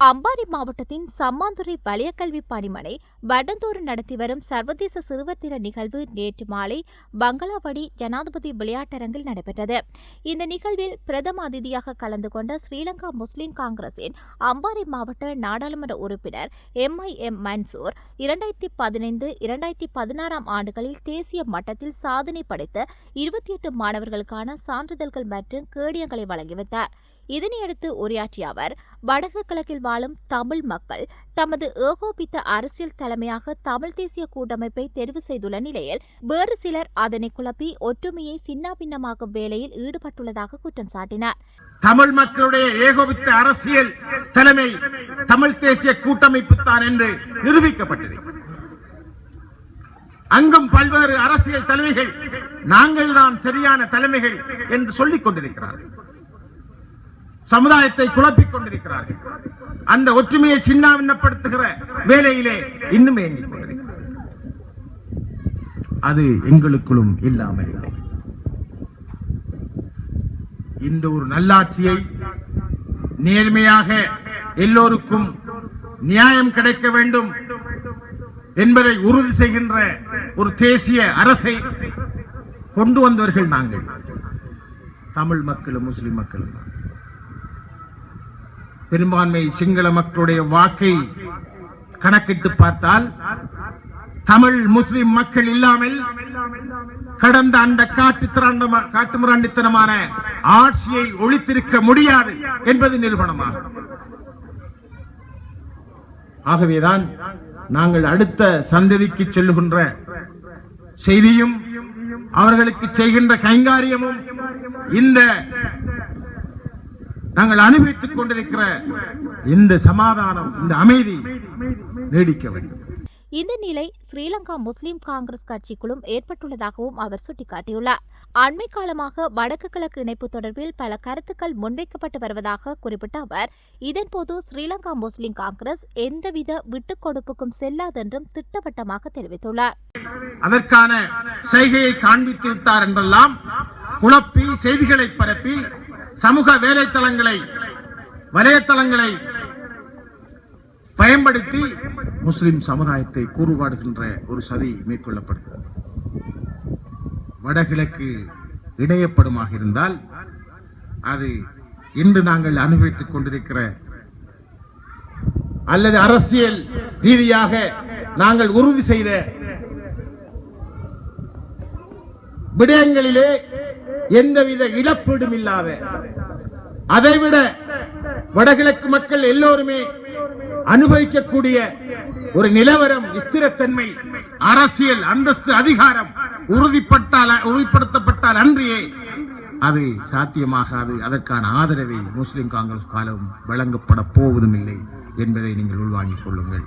அம்பாறை மாவட்டத்தின் சம்மாந்துறை வலயக்கல்வி பணிமனை வருடந்தோறும் நடத்தி வரும் சர்வதேச சிறுவர் தின நிகழ்வு நேற்று மாலை பங்களாவடி ஜனாதிபதி விளையாட்டரங்கில் நடைபெற்றது. இந்த நிகழ்வில் பிரதம அதிதியாக கலந்து கொண்ட ஸ்ரீலங்கா முஸ்லிம் காங்கிரசின் அம்பாறை மாவட்ட நாடாளுமன்ற உறுப்பினர் எம். ஐ. எம். மன்சூர் இரண்டாயிரத்தி பதினைந்து இரண்டாயிரத்தி பதினாறாம் ஆண்டுகளில் தேசிய மட்டத்தில் சாதனை படைத்த இருபத்தி எட்டு மாணவர்களுக்கான சான்றிதழ்கள் மற்றும் கேடியங்களை வழங்கி வைத்தார். இதனையடுத்து உரையாற்றிய அவர் வடக்கு கிழக்கில் வாழும் தமிழ் மக்கள் தமது ஏகோபித்த அரசியல் தலைமையாக தமிழ் தேசிய கூட்டமைப்பை தெரிவு செய்துள்ள நிலையில் வேறு சிலர் அதனை குழப்பி ஒற்றுமையை சின்னாபின்னமாக்கும் வேலையில் ஈடுபட்டுள்ளதாக குற்றம் சாட்டினார். தமிழ் மக்களுடைய ஏகோபித்த அரசியல் தலைமை தமிழ் தேசிய கூட்டமைப்பு தான் என்று நிரூபிக்கப்பட்டது. அங்கும் பல்வேறு அரசியல் தலைமைகள் நாங்கள் தான் சரியான தலைமைகள் என்று சொல்லிக் கொண்டிருக்கிறார்கள். சமுதாயத்தை குழப்பிக் கொண்டிருக்கிறார்கள். அந்த ஒற்றுமையை சின்னாவின்னப்படுத்துகிற வேலையிலே இன்னும் இயங்கிக் அது எங்களுக்குள்ளும் இல்லாமல் இல்லை. இந்த ஒரு நல்லாட்சியை நேர்மையாக எல்லோருக்கும் நியாயம் கிடைக்க வேண்டும் என்பதை உறுதி செய்கின்ற ஒரு தேசிய அரசை கொண்டு வந்தவர்கள் நாங்கள். தமிழ் மக்களும் முஸ்லிம் மக்களும் தான். பெரும்பான்மை சிங்கள மக்களுடைய வாக்கை கணக்கிட்டு பார்த்தால் தமிழ் முஸ்லிம் மக்கள் இல்லாமல் கடந்த அந்த காட்டு காட்டு முராண்டித்தனமான ஆட்சியை ஒழித்திருக்க முடியாது என்பது நிறுவனமாகும் ஆகவேதான் நாங்கள் அடுத்த சந்ததிக்கு செல்லுகின்ற செய்தியும் அவர்களுக்கு செய்கின்ற கைங்காரியமும் இந்த நாங்கள் அனுபவித்துக் கொண்டிருக்கிற இந்த சமாதானம் இந்த அமைதி நீடிக்க வேண்டும். இந்த நிலை ஸ்ரீலங்கா முஸ்லிம் காங்கிரஸ் கட்சிக்குள்ளும் ஏற்பட்டுள்ளதாகவும் அவர் சுட்டிக்காட்டியுள்ளார். அண்மை காலமாக வடக்கு கிழக்கு இணைப்பு தொடர்பில் பல கருத்துக்கள் முன்வைக்கப்பட்டு வருவதாக குறிப்பிட்ட அவர் இதன்போது ஸ்ரீலங்கா முஸ்லிம் காங்கிரஸ் எந்தவித விட்டுக் கொடுப்புக்கும் செல்லாதென்றும் திட்டவட்டமாக தெரிவித்துள்ளார். அதற்கான செய்கையை காண்பித்து விட்டார் என்றெல்லாம் குழப்பி செய்திகளை பரப்பி சமூக வேலைத்தளங்களை வலைத்தளங்களை பயன்படுத்தி முஸ்லிம் சமுதாயத்தை கூறுபாடுகின்ற ஒரு சதி மேற்கொள்ளப்படுகிறது. வடகிழக்கு இணையப்படுமாக இருந்தால் அது இன்று நாங்கள் அனுபவித்துக் கொண்டிருக்கிற அல்லது அரசியல் ரீதியாக நாங்கள் உறுதி செய்த விடயங்களிலே எந்தவித இழப்பீடும் இல்லாத அதைவிட வடகிழக்கு மக்கள் எல்லோருமே அனுபவிக்கக்கூடிய ஒரு நிலவரம் ஸ்திரத்தன்மை அரசியல் அந்தஸ்து அதிகாரம் உறுதிப்பட்டால் உறுதிப்படுத்தப்பட்டால் அன்றியே அது சாத்தியமாகாது. அதற்கான ஆதரவை முஸ்லிம் காங்கிரஸ் காலம் வழங்கப்பட போவதும் இல்லை என்பதை நீங்கள் உள்வாங்கிக் கொள்ளுங்கள்.